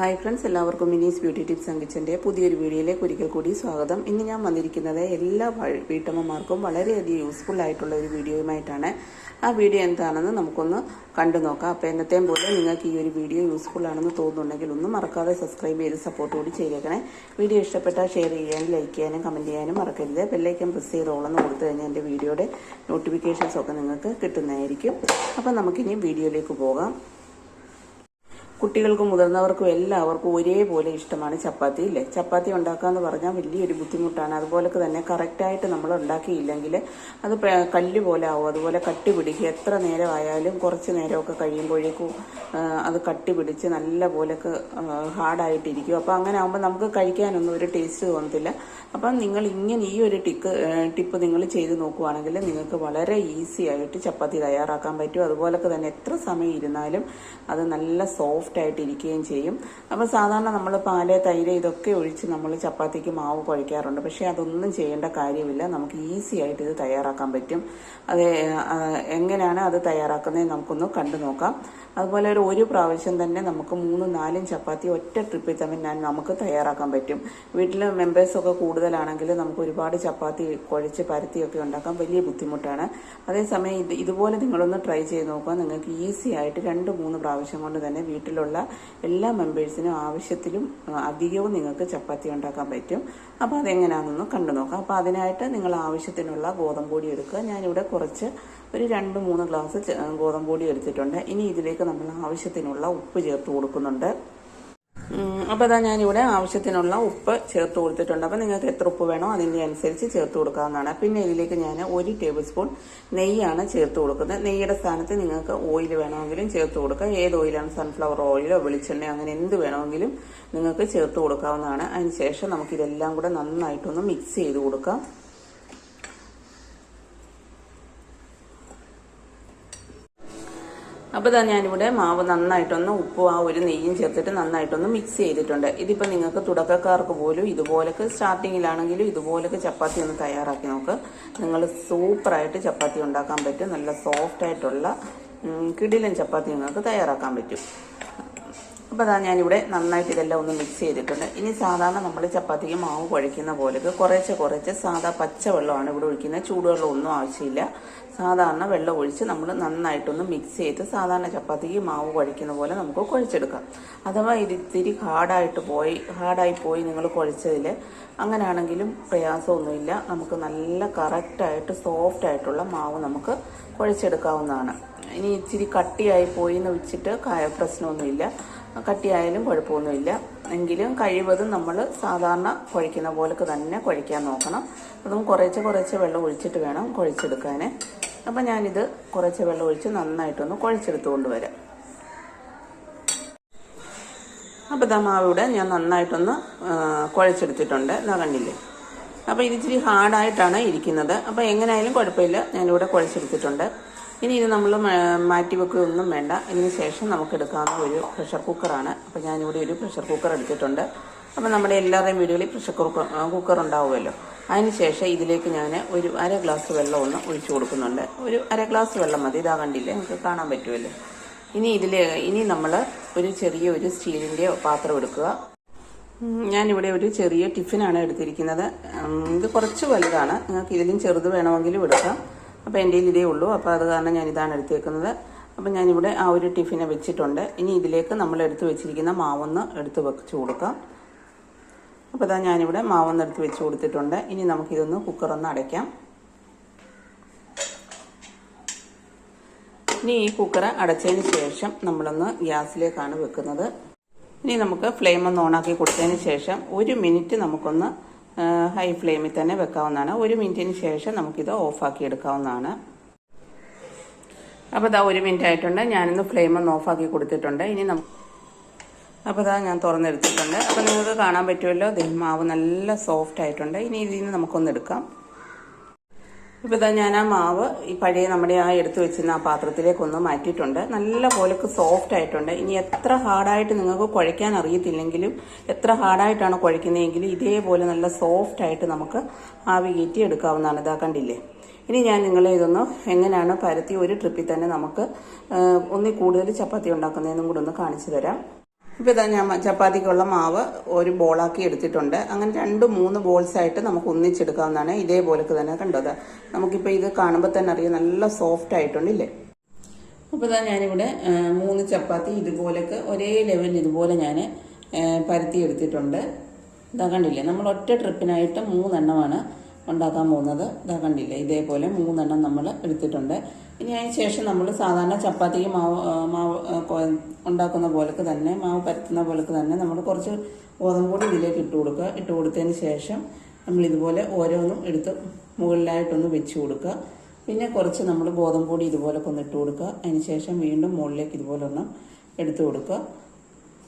Hi friends എല്ലാവർക്കും Mini's beauty tips and കിച്ചന്റെ പുതിയൊരു വീഡിയോയിലേക്ക് ഒരിക്കൽ കൂടി സ്വാഗതം. ഇന്ന് ഞാൻ വന്നിരിക്കുന്നത് എല്ലാ വീട്ടമ്മമാർക്കും വളരെയധികം യൂസ്ഫുൾ ആയിട്ടുള്ള ഒരു വീഡിയോയുമായിട്ടാണ്. ആ വീഡിയോ എന്താണെന്ന് നമുക്കൊന്ന് കണ്ടു നോക്കാം. അപ്പോൾ എന്നത്തെയും പോലെ നിങ്ങൾക്ക് ഈ ഒരു വീഡിയോ യൂസ്ഫുൾ ആണെന്ന് തോന്നുന്നുണ്ടെങ്കിൽ ഒന്നും മറക്കാതെ സബ്സ്ക്രൈബ് ചെയ്ത് സപ്പോർട്ട് കൂടി ചെയ്തേക്കണേ. വീഡിയോ ഇഷ്ടപ്പെട്ടാൽ ഷെയർ ചെയ്യാനും ലൈക്ക് ചെയ്യാനും കമന്റ് ചെയ്യാനും മറക്കരുത്. ബെല്ലൈക്കൻ പ്രസ് ചെയ്ത് ഓളെന്ന് കൊടുത്തു കഴിഞ്ഞാൽ എന്റെ വീഡിയോയുടെ നോട്ടിഫിക്കേഷൻസ് ഒക്കെ നിങ്ങൾക്ക് കിട്ടുന്നതായിരിക്കും. അപ്പോൾ നമുക്കിനി വീഡിയോയിലേക്ക് പോകാം. കുട്ടികൾക്കും മുതിർന്നവർക്കും എല്ലാവർക്കും ഒരേപോലെ ഇഷ്ടമാണ് ചപ്പാത്തി ഇല്ലേ? ചപ്പാത്തി ഉണ്ടാക്കാന്ന് പറഞ്ഞാൽ വലിയൊരു ബുദ്ധിമുട്ടാണ്. അതുപോലൊക്കെ തന്നെ കറക്റ്റായിട്ട് നമ്മൾ ഉണ്ടാക്കിയില്ലെങ്കിൽ അത് കല്ല് പോലെ ആവും. അതുപോലെ കട്ടി പിടിക്കുക. എത്ര നേരമായാലും കുറച്ച് നേരമൊക്കെ കഴിയുമ്പോഴേക്കും അത് കട്ടി പിടിച്ച് നല്ല പോലൊക്കെ ഹാർഡായിട്ടിരിക്കും അപ്പോൾ അങ്ങനെ ആകുമ്പോൾ നമുക്ക് കഴിക്കാനൊന്നും ഒരു ടേസ്റ്റ് തോന്നത്തില്ല. അപ്പം നിങ്ങൾ ഇങ്ങനെ ഈ ഒരു ടിക്ക് ടിപ്പ് നിങ്ങൾ ചെയ്ത് നോക്കുവാണെങ്കിൽ നിങ്ങൾക്ക് വളരെ ഈസി ആയിട്ട് ചപ്പാത്തി തയ്യാറാക്കാൻ പറ്റും. അതുപോലൊക്കെ തന്നെ എത്ര സമയം ഇരുന്നാലും അത് നല്ല സോഫ്റ്റ് ആയിട്ട് ഇരിക്കുകയും ചെയ്യും. അപ്പോൾ സാധാരണ നമ്മൾ പാൽ തൈര് ഇതൊക്കെ ഒഴിച്ച് നമ്മൾ ചപ്പാത്തിക്ക് മാവ് കുഴയ്ക്കാറുണ്ട് പക്ഷേ അതൊന്നും ചെയ്യേണ്ട കാര്യമില്ല. നമുക്ക് ഈസി ആയിട്ട് ഇത് തയ്യാറാക്കാൻ പറ്റും. അത് എങ്ങനെയാണ് അത് തയ്യാറാക്കുന്നത് നമുക്കൊന്ന് കണ്ടു നോക്കാം. അതുപോലെ ഒരു ഒരു പ്രാവശ്യം തന്നെ നമുക്ക് മൂന്നും നാലും ചപ്പാത്തി ഒറ്റ ട്രിപ്പിൽ തന്നെ നമുക്ക് തയ്യാറാക്കാൻ പറ്റും. വീട്ടിൽ മെമ്പേഴ്സൊക്കെ കൂടുതലാണെങ്കിൽ നമുക്ക് ഒരുപാട് ചപ്പാത്തി കുഴച്ച് പരത്തിയൊക്കെ ഉണ്ടാക്കാൻ വലിയ ബുദ്ധിമുട്ടാണ്. അതേസമയം ഇത് ഇതുപോലെ നിങ്ങളൊന്ന് ട്രൈ ചെയ്ത് നോക്കുക. നിങ്ങൾക്ക് ഈസി ആയിട്ട് രണ്ട് മൂന്ന് പ്രാവശ്യം കൊണ്ട് തന്നെ വീട്ടിലുള്ള എല്ലാ മെമ്പേഴ്സിനും ആവശ്യത്തിലും അധികവും നിങ്ങൾക്ക് ചപ്പാത്തി ഉണ്ടാക്കാൻ പറ്റും. അപ്പോൾ അതെങ്ങനെയാണെന്നൊന്ന് കണ്ടു നോക്കാം. അപ്പോൾ അതിനായിട്ട് നിങ്ങൾ ആവശ്യത്തിനുള്ള ഗോതമ്പ് പൊടി എടുക്കുക. ഞാനിവിടെ കുറച്ച് ഒരു രണ്ട് മൂന്ന് ഗ്ലാസ് ഗോതമ്പൂടി ഗോതമ്പ് പൊടി എടുത്തിട്ടുണ്ട്. ഇനി ഇതിലേക്ക് നമ്മൾ ആവശ്യത്തിനുള്ള ഉപ്പ് ചേർത്ത് കൊടുക്കുന്നുണ്ട്. അപ്പോൾ അതാ ഞാനിവിടെ ആവശ്യത്തിനുള്ള ഉപ്പ് ചേർത്ത് കൊടുത്തിട്ടുണ്ട്. അപ്പോൾ നിങ്ങൾക്ക് എത്ര ഉപ്പ് വേണോ അതിന്റെ അനുസരിച്ച് ചേർത്ത് കൊടുക്കാവുന്നതാണ്. പിന്നെ ഇതിലേക്ക് ഞാൻ ഒരു ടേബിൾ സ്പൂൺ നെയ്യാണ് ചേർത്ത് കൊടുക്കുന്നത്. നെയ്യുടെ സ്ഥാനത്ത് നിങ്ങൾക്ക് ഓയിൽ വേണമെങ്കിലും ചേർത്ത് കൊടുക്കാം. ഏത് ഓയിലാണ്? സൺഫ്ലവർ ഓയിലോ വെളിച്ചെണ്ണ അങ്ങനെ എന്ത് വേണമെങ്കിലും നിങ്ങൾക്ക് ചേർത്ത് കൊടുക്കാവുന്നതാണ്. അതിന് ശേഷം നമുക്കിതെല്ലാം കൂടെ നന്നായിട്ടൊന്ന് മിക്സ് ചെയ്ത് കൊടുക്കാം. അപ്പോൾ ഇതാ ഞാനിവിടെ മാവ് നന്നായിട്ടൊന്ന് ഉപ്പും ആ ഒരു നെയ്യും ചേർത്തിട്ട് നന്നായിട്ടൊന്ന് മിക്സ് ചെയ്തിട്ടുണ്ട്. ഇതിപ്പോൾ നിങ്ങൾക്ക് തുടക്കക്കാർക്ക് പോലും ഇതുപോലൊക്കെ സ്റ്റാർട്ടിങ്ങിലാണെങ്കിലും ഇതുപോലൊക്കെ ചപ്പാത്തി ഒന്ന് തയ്യാറാക്കി നോക്ക്. നിങ്ങൾ സൂപ്പറായിട്ട് ചപ്പാത്തി ഉണ്ടാക്കാൻ പറ്റും. നല്ല സോഫ്റ്റായിട്ടുള്ള കിടിലൻ ചപ്പാത്തി നിങ്ങൾക്ക് തയ്യാറാക്കാൻ പറ്റും. അപ്പോൾ അതാ ഞാനിവിടെ നന്നായിട്ട് ഇതെല്ലാം ഒന്ന് മിക്സ് ചെയ്തിട്ടുണ്ട്. ഇനി സാധാരണ നമ്മൾ ചപ്പാത്തിക്ക് മാവ് കുഴയ്ക്കുന്ന പോലെ കുറേശ്ശെ കുറേശ്ശെ സാധാ പച്ചവെള്ളമാണ് ഇവിടെ ഒഴിക്കുന്നത്. ചൂടുവെള്ളം ഒന്നും ആവശ്യമില്ല. സാധാരണ വെള്ളം ഒഴിച്ച് നമ്മൾ നന്നായിട്ടൊന്ന് മിക്സ് ചെയ്ത് സാധാരണ ചപ്പാത്തിക്ക് മാവ് കുഴയ്ക്കുന്ന പോലെ നമുക്ക് കുഴച്ചെടുക്കാം. അഥവാ ഇത് ഇത്തിരി ഹാർഡായിട്ട് പോയി ഹാർഡായി പോയി നിങ്ങൾ കുഴച്ചതിൽ അങ്ങനെയാണെങ്കിലും പ്രയാസമൊന്നുമില്ല. നമുക്ക് നല്ല കറക്റ്റായിട്ട് സോഫ്റ്റ് ആയിട്ടുള്ള മാവ് നമുക്ക് കുഴച്ചെടുക്കാവുന്നതാണ്. ഇനി ഇച്ചിരി കട്ടിയായി പോയി എന്ന് വെച്ചിട്ട് പ്രശ്നമൊന്നുമില്ല. കട്ടിയായാലും കുഴപ്പമൊന്നുമില്ല. എങ്കിലും കഴിവതും നമ്മൾ സാധാരണ കുഴയ്ക്കുന്ന പോലൊക്കെ തന്നെ കുഴയ്ക്കാൻ നോക്കണം. അതും കുറേശ്ശെ കുറേശ്ശെ വെള്ളം ഒഴിച്ചിട്ട് വേണം കുഴച്ചെടുക്കാൻ അപ്പം ഞാനിത് കുറച്ച് വെള്ളം ഒഴിച്ച് നന്നായിട്ടൊന്ന് കുഴച്ചെടുത്തുകൊണ്ട് വരാം. അപ്പോൾ ദാ മാവിടെ ഞാൻ നന്നായിട്ടൊന്ന് കുഴച്ചെടുത്തിട്ടുണ്ട്. എന്നാ കണ്ടില്ലേ? അപ്പോൾ ഇത് ഇച്ചിരി ഹാർഡായിട്ടാണ് ഇരിക്കുന്നത്. അപ്പോൾ എങ്ങനെയായാലും കുഴപ്പമില്ല. ഞാനിവിടെ കുഴച്ചെടുത്തിട്ടുണ്ട്. ഇനി ഇത് നമ്മൾ മാറ്റി വെക്കുകയൊന്നും വേണ്ട. ഇതിന് ശേഷം നമുക്ക് എടുക്കാവുന്ന ഒരു പ്രഷർ കുക്കറാണ് അപ്പോൾ ഞാനിവിടെ ഒരു പ്രഷർ കുക്കർ എടുത്തിട്ടുണ്ട്. അപ്പോൾ നമ്മുടെ എല്ലാവരുടെയും വീടുകളിൽ പ്രഷർ കുക്കർ കുക്കർ ഉണ്ടാവുമല്ലോ. അതിന് ശേഷം ഇതിലേക്ക് ഞാൻ ഒരു അര ഗ്ലാസ് വെള്ളം ഒന്ന് ഒഴിച്ചു കൊടുക്കുന്നുണ്ട്. ഒരു അര ഗ്ലാസ് വെള്ളം മതി. ഇതാ കണ്ടില്ലേ? നമുക്ക് കാണാൻ പറ്റുമല്ലോ. ഇനി ഇതിൽ ഇനി നമ്മൾ ഒരു ചെറിയ ഒരു സ്റ്റീലിന്റെ പാത്രം എടുക്കുക. ഞാനിവിടെ ഒരു ചെറിയ ടിഫിനാണ് എടുത്തിരിക്കുന്നത്. ഇത് കുറച്ച് വലുതാണ്. നിങ്ങൾക്ക് ഇതിലും ചെറുത് വേണമെങ്കിലും എടുക്കാം. അപ്പോൾ എന്റെ ഇതേ ഉള്ളൂ. അപ്പോൾ അത് കാരണം ഞാൻ ഇതാണ് എടുത്തേക്കുന്നത്. അപ്പോൾ ഞാനിവിടെ ആ ഒരു ടിഫിനെ വെച്ചിട്ടുണ്ട്. ഇനി ഇതിലേക്ക് നമ്മൾ എടുത്ത് വെച്ചിരിക്കുന്ന മാവൊന്ന് എടുത്ത് വെച്ച് കൊടുക്കാം. അപ്പോൾ അതാ ഞാനിവിടെ മാവൊന്ന് എടുത്ത് വെച്ച് കൊടുത്തിട്ടുണ്ട്. ഇനി നമുക്കിതൊന്ന് കുക്കറൊന്ന് അടയ്ക്കാം. ഇനി ഈ കുക്കർ അടച്ചതിന് ശേഷം നമ്മളൊന്ന് ഗ്യാസിലേക്കാണ് വെക്കുന്നത്. ഇനി നമുക്ക് ഫ്ലെയിം ഒന്ന് ഓണാക്കി കൊടുത്തതിന് ശേഷം ഒരു മിനിറ്റ് നമുക്കൊന്ന് ഹൈ ഫ്ലെയിമിൽ തന്നെ വെക്കാവുന്നതാണ്. ഒരു മിനിറ്റിന് ശേഷം നമുക്കിത് ഓഫാക്കി എടുക്കാവുന്നതാണ്. അപ്പോൾ ഇതാ ഒരു മിനിറ്റ് ആയിട്ടുണ്ട്. ഞാനിന്ന് ഫ്ലെയിം ഒന്ന് ഓഫാക്കി കൊടുത്തിട്ടുണ്ട്. ഇനി നമുക്ക് അപ്പോൾ ഇതാ ഞാൻ തുറന്നെടുത്തിട്ടുണ്ട്. അപ്പോൾ നിങ്ങൾക്ക് കാണാൻ പറ്റുമല്ലോ മാവ് നല്ല സോഫ്റ്റ് ആയിട്ടുണ്ട്. ഇനി ഇതിൽ നിന്ന് നമുക്കൊന്ന് എടുക്കാം. ഇപ്പോൾ ഇതാ ഞാൻ ആ മാവ് ഈ പഴയ നമ്മുടെ ആ എടുത്തു വെച്ചിരുന്ന ആ പാത്രത്തിലേക്കൊന്ന് മാറ്റിയിട്ടുണ്ട്. നല്ല പോലൊക്കെ സോഫ്റ്റ് ആയിട്ടുണ്ട്. ഇനി എത്ര ഹാർഡായിട്ട് നിങ്ങൾക്ക് കുഴയ്ക്കാൻ അറിയത്തില്ലെങ്കിലും എത്ര ഹാർഡായിട്ടാണ് കുഴയ്ക്കുന്നതെങ്കിലും ഇതേപോലെ നല്ല സോഫ്റ്റ് ആയിട്ട് നമുക്ക് ആവി കയറ്റി എടുക്കാവുന്നതാണ്. ഇതാ കണ്ടില്ലേ? ഇനി ഞാൻ നിങ്ങളെ ഇതൊന്ന് എങ്ങനെയാണ് പരത്തി ഒരു ട്രിപ്പിൽ തന്നെ നമുക്ക് ഒന്നിൽ കൂടുതൽ ചപ്പാത്തി ഉണ്ടാക്കുന്നതെന്നും കൂടെ ഒന്ന് കാണിച്ചു തരാം. ഇപ്പോൾ ഇതാ ഞാൻ ചപ്പാത്തിക്കുള്ള മാവ് ഒരു ബോളാക്കി എടുത്തിട്ടുണ്ട്. അങ്ങനെ രണ്ട് മൂന്ന് ബോൾസായിട്ട് നമുക്ക് ഒന്നിച്ചെടുക്കാവുന്നതാണ്. ഇതേപോലൊക്കെ തന്നെ കണ്ടത് നമുക്കിപ്പോൾ ഇത് കാണുമ്പോൾ തന്നെ അറിയാം നല്ല സോഫ്റ്റ് ആയിട്ടുണ്ട് ഇല്ലേ അപ്പോൾ ഇതാ ഞാനിവിടെ മൂന്ന് ചപ്പാത്തി ഇതുപോലൊക്കെ ഒരേ ലെവലിൽ ഇതുപോലെ ഞാൻ പരത്തി എടുത്തിട്ടുണ്ട്. ഇതാ കണ്ടില്ലേ? നമ്മൾ ഒറ്റ ട്രിപ്പിനായിട്ട് മൂന്നെണ്ണമാണ് ഉണ്ടാക്കാൻ പോകുന്നത്. ഇതാ കണ്ടില്ലേ? ഇതേപോലെ മൂന്നെണ്ണം നമ്മൾ എടുത്തിട്ടുണ്ട്. ഇനി അതിന് ശേഷം നമ്മൾ സാധാരണ ചപ്പാത്തിക്ക് മാവ് മാവ് ഉണ്ടാക്കുന്ന പോലൊക്കെ തന്നെ മാവ് പരത്തുന്ന പോലൊക്കെ തന്നെ നമ്മൾ കുറച്ച് ഗോതമ്പ് പൊടി ഇതിലേക്ക് ഇട്ട് കൊടുക്കുക. ഇട്ട് കൊടുത്തതിന് ശേഷം നമ്മൾ ഇതുപോലെ ഓരോന്നും എടുത്ത് മുകളിലായിട്ടൊന്ന് വെച്ച് കൊടുക്കുക. പിന്നെ കുറച്ച് നമ്മൾ ഗോതമ്പ് പൊടി ഇതുപോലൊക്കെ ഒന്ന് ഇട്ട് കൊടുക്കുക. അതിന് ശേഷം വീണ്ടും മുകളിലേക്ക് ഇതുപോലെ ഒന്ന് എടുത്ത് കൊടുക്കുക.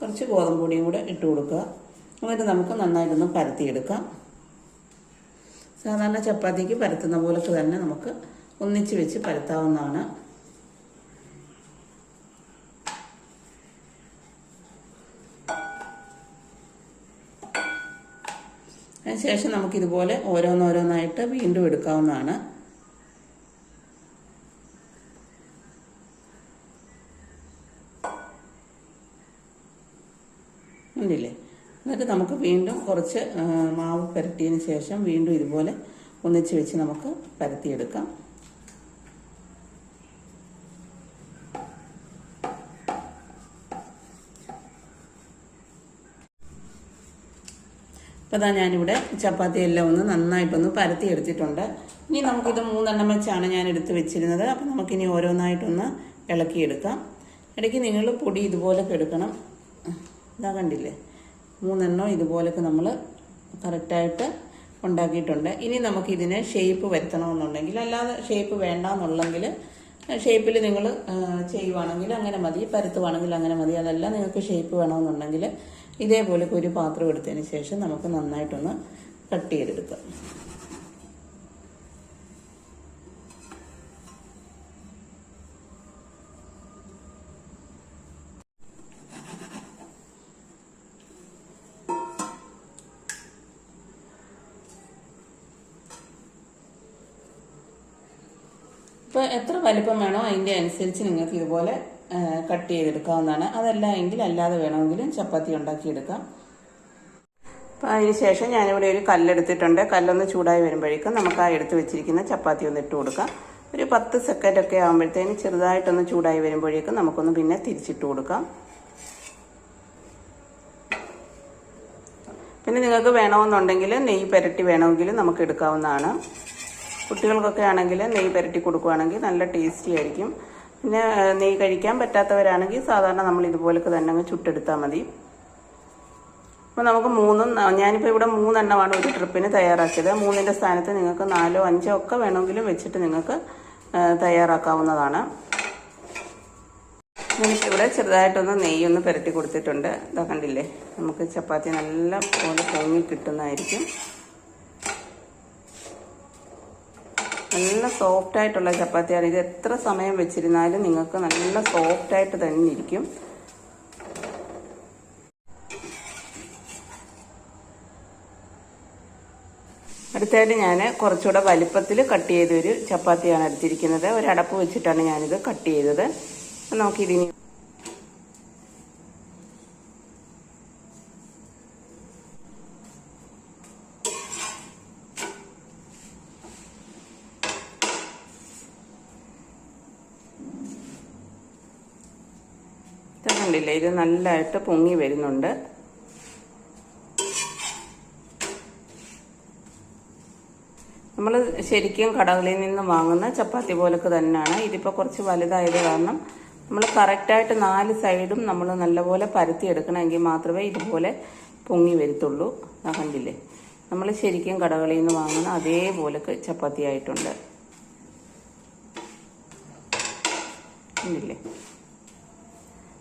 കുറച്ച് ഗോതമ്പ് പൊടിയും കൂടെ ഇട്ട് കൊടുക്കുക. എന്നിട്ട് നമുക്ക് നന്നായിട്ടൊന്ന് പരത്തിയെടുക്കാം. സാധാരണ ചപ്പാത്തിക്ക് പരത്തുന്ന പോലൊക്കെ തന്നെ നമുക്ക് ഒന്നിച്ച് വെച്ച് പരത്താവുന്നതാണ്. അതിനുശേഷം നമുക്കിതുപോലെ ഓരോന്നോരോന്നായിട്ട് വീണ്ടും എടുക്കാവുന്നതാണ്. ഉണ്ടില്ലേ? എന്നിട്ട് നമുക്ക് വീണ്ടും കുറച്ച് മാവ് പുരട്ടിയതിന് ശേഷം വീണ്ടും ഇതുപോലെ ഒന്നിച്ച് വെച്ച് നമുക്ക് പരത്തിയെടുക്കാം. അപ്പോൾ അതാ ഞാനിവിടെ ചപ്പാത്തി എല്ലാം ഒന്ന് നന്നായിട്ടൊന്ന് പരത്തി എടുത്തിട്ടുണ്ട് ഇനി നമുക്കിത് മൂന്നെണ്ണം വെച്ചാണ് ഞാൻ എടുത്ത് വെച്ചിരുന്നത്. അപ്പോൾ നമുക്കിനി ഓരോന്നായിട്ടൊന്ന് ഇളക്കിയെടുക്കാം. ഇടയ്ക്ക് നിങ്ങൾ പൊടി ഇതുപോലൊക്കെ എടുക്കണം ഇതാ കണ്ടില്ലേ? മൂന്നെണ്ണം ഇതുപോലൊക്കെ നമ്മൾ കറക്റ്റായിട്ട് ഉണ്ടാക്കിയിട്ടുണ്ട്. ഇനി നമുക്കിതിന് ഷേപ്പ് വരുത്തണമെന്നുണ്ടെങ്കിൽ അല്ലാതെ ഷേപ്പ് വേണ്ടാന്നുള്ളെങ്കിൽ ഷേപ്പിൽ നിങ്ങൾ ചെയ്യുവാണെങ്കിൽ അങ്ങനെ മതി പരത്തുവാണെങ്കിൽ അങ്ങനെ മതി. അതല്ല നിങ്ങൾക്ക് ഷേപ്പ് വേണമെന്നുണ്ടെങ്കിൽ ഇതേപോലെ ഒരു പാത്രം എടുത്തതിന് ശേഷം നമുക്ക് നന്നായിട്ടൊന്ന് കട്ട് ചെയ്തെടുക്കാം. ഇപ്പോൾ എത്ര വലിപ്പം വേണോ അതിന്റെ അനുസരിച്ച് നിങ്ങൾക്ക് ഇതുപോലെ കട്ട് ചെയ്തെടുക്കാവുന്നതാണ്. അതല്ല എങ്കിൽ അല്ലാതെ വേണമെങ്കിലും ചപ്പാത്തി ഉണ്ടാക്കിയെടുക്കാം. അപ്പോൾ അതിന് ശേഷം ഞാനിവിടെ ഒരു കല്ലെടുത്തിട്ടുണ്ട്. കല്ലൊന്ന് ചൂടായി വരുമ്പോഴേക്കും നമുക്ക് ആ എടുത്ത് വെച്ചിരിക്കുന്ന ചപ്പാത്തി ഒന്ന് ഇട്ട് കൊടുക്കാം. ഒരു പത്ത് സെക്കൻഡ് ഒക്കെ ആകുമ്പോഴത്തേന് ചെറുതായിട്ടൊന്ന് ചൂടായി വരുമ്പോഴേക്കും നമുക്കൊന്ന് പിന്നെ തിരിച്ചിട്ട് കൊടുക്കാം. പിന്നെ നിങ്ങൾക്ക് വേണമെന്നുണ്ടെങ്കിൽ നെയ്യ് പുരട്ടി വേണമെങ്കിൽ നമുക്ക് എടുക്കാവുന്നതാണ്. കുട്ടികൾക്കൊക്കെ ആണെങ്കിൽ നെയ്യ് പുരട്ടി കൊടുക്കുകയാണെങ്കിൽ നല്ല ടേസ്റ്റി ആയിരിക്കും. പിന്നെ നെയ്യ് കഴിക്കാൻ പറ്റാത്തവരാണെങ്കിൽ സാധാരണ നമ്മൾ ഇതുപോലൊക്കെ തന്നെ അങ്ങ് ചുട്ടെടുത്താൽ മതി. അപ്പോൾ നമുക്ക് മൂന്നും ഞാനിപ്പോൾ ഇവിടെ മൂന്നെണ്ണമാണ് ഒരു ട്രിപ്പിന് തയ്യാറാക്കിയത്. മൂന്നിന്റെ സ്ഥാനത്ത് നിങ്ങൾക്ക് നാലോ അഞ്ചോ ഒക്കെ വേണമെങ്കിലും വെച്ചിട്ട് നിങ്ങൾക്ക് തയ്യാറാക്കാവുന്നതാണ്. ഇവിടെ ചെറുതായിട്ടൊന്ന് നെയ്യൊന്ന് പുരട്ടി കൊടുത്തിട്ടുണ്ട്. ഇതാ കണ്ടില്ലേ? നമുക്ക് ചപ്പാത്തി നല്ല പോലെ പൊങ്ങി കിട്ടുന്നതായിരിക്കും. നല്ല സോഫ്റ്റ് ആയിട്ടുള്ള ചപ്പാത്തിയാണ്. ഇത് എത്ര സമയം വെച്ചിരുന്നാലും നിങ്ങൾക്ക് നല്ല സോഫ്റ്റ് ആയിട്ട് തന്നെ ഇരിക്കും. അടുത്തായിട്ട് ഞാൻ കുറച്ചുകൂടെ വലിപ്പത്തിൽ കട്ട് ചെയ്തൊരു ചപ്പാത്തിയാണ് എടുത്തിരിക്കുന്നത്. ഒരു അടപ്പ് വെച്ചിട്ടാണ് ഞാനിത് കട്ട് ചെയ്തത്. നോക്കി നമുക്കിതിനി ഇത് കണ്ടില്ലേ? ഇത് നല്ലതായിട്ട് പൊങ്ങി വരുന്നുണ്ട്. നമ്മൾ ശരിക്കും കടകളിൽ നിന്ന് വാങ്ങുന്ന ചപ്പാത്തി പോലൊക്കെ തന്നെയാണ്. ഇതിപ്പോൾ കുറച്ച് വലുതായത് കാരണം നമ്മൾ കറക്റ്റായിട്ട് നാല് സൈഡും നമ്മൾ നല്ലപോലെ പരത്തി എടുക്കണമെങ്കിൽ മാത്രമേ ഇതുപോലെ പൊങ്ങി വരുത്തുള്ളൂ. കണ്ടില്ലേ? നമ്മൾ ശരിക്കും കടകളിൽ നിന്ന് വാങ്ങുന്ന അതേപോലൊക്കെ ചപ്പാത്തി ആയിട്ടുണ്ട്. കണ്ടില്ലേ?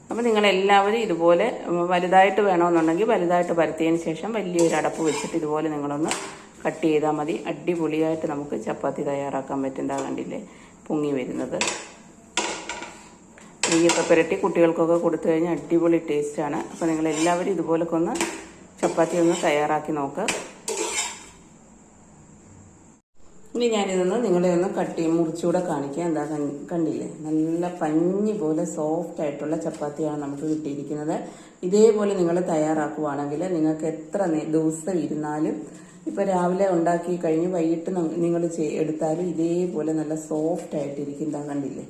അപ്പോൾ നിങ്ങളെല്ലാവരും ഇതുപോലെ വലുതായിട്ട് വേണമെന്നുണ്ടെങ്കിൽ വലുതായിട്ട് പരത്തിയതിന് ശേഷം വലിയൊരു അടപ്പ് വെച്ചിട്ട് ഇതുപോലെ നിങ്ങളൊന്ന് കട്ട് ചെയ്താൽ മതി. അടിപൊളിയായിട്ട് നമുക്ക് ചപ്പാത്തി തയ്യാറാക്കാൻ പറ്റുന്നതാ കണ്ടില്ലേ പൊങ്ങി വരുന്നത്. നെയ്യൊക്കെ പുരട്ടി കുട്ടികൾക്കൊക്കെ കൊടുത്തു കഴിഞ്ഞാൽ അടിപൊളി ടേസ്റ്റാണ് അപ്പോൾ നിങ്ങളെല്ലാവരും ഇതുപോലൊക്കെ ഒന്ന് ചപ്പാത്തി ഒന്ന് തയ്യാറാക്കി നോക്കുക ഇനി ഞാനിതൊന്ന് നിങ്ങളെ ഒന്ന് കട്ട് ചെയ്യും മുറിച്ചുകൂടെ കാണിക്കാം. എന്താ കണ്ടില്ലേ? നല്ല പഞ്ഞി പോലെ സോഫ്റ്റ് ആയിട്ടുള്ള ചപ്പാത്തിയാണ് നമുക്ക് കിട്ടിയിരിക്കുന്നത്. ഇതേപോലെ നിങ്ങൾ തയ്യാറാക്കുവാണെങ്കിൽ നിങ്ങൾക്ക് എത്ര ദിവസം ഇരുന്നാലും ഇപ്പോൾ രാവിലെ ഉണ്ടാക്കി കഴിഞ്ഞ് വൈകിട്ട് നിങ്ങൾ എടുത്താലും ഇതേപോലെ നല്ല സോഫ്റ്റ് ആയിട്ടിരിക്കും. എന്താ കണ്ടില്ലേ?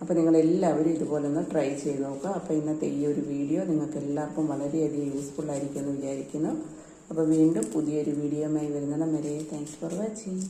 അപ്പോൾ നിങ്ങൾ എല്ലാവരും ഇതുപോലെ ഒന്ന് ട്രൈ ചെയ്ത് നോക്കുക. അപ്പോൾ ഇന്നത്തെ ഈ ഒരു വീഡിയോ നിങ്ങൾക്ക് എല്ലാവർക്കും വളരെയധികം യൂസ്ഫുൾ ആയിരിക്കുമെന്ന് വിചാരിക്കുന്നു. അപ്പോൾ വീണ്ടും പുതിയൊരു വീഡിയോയുമായി വരുന്നിടം വരെ താങ്ക്സ് ഫോർ വാച്ചിങ്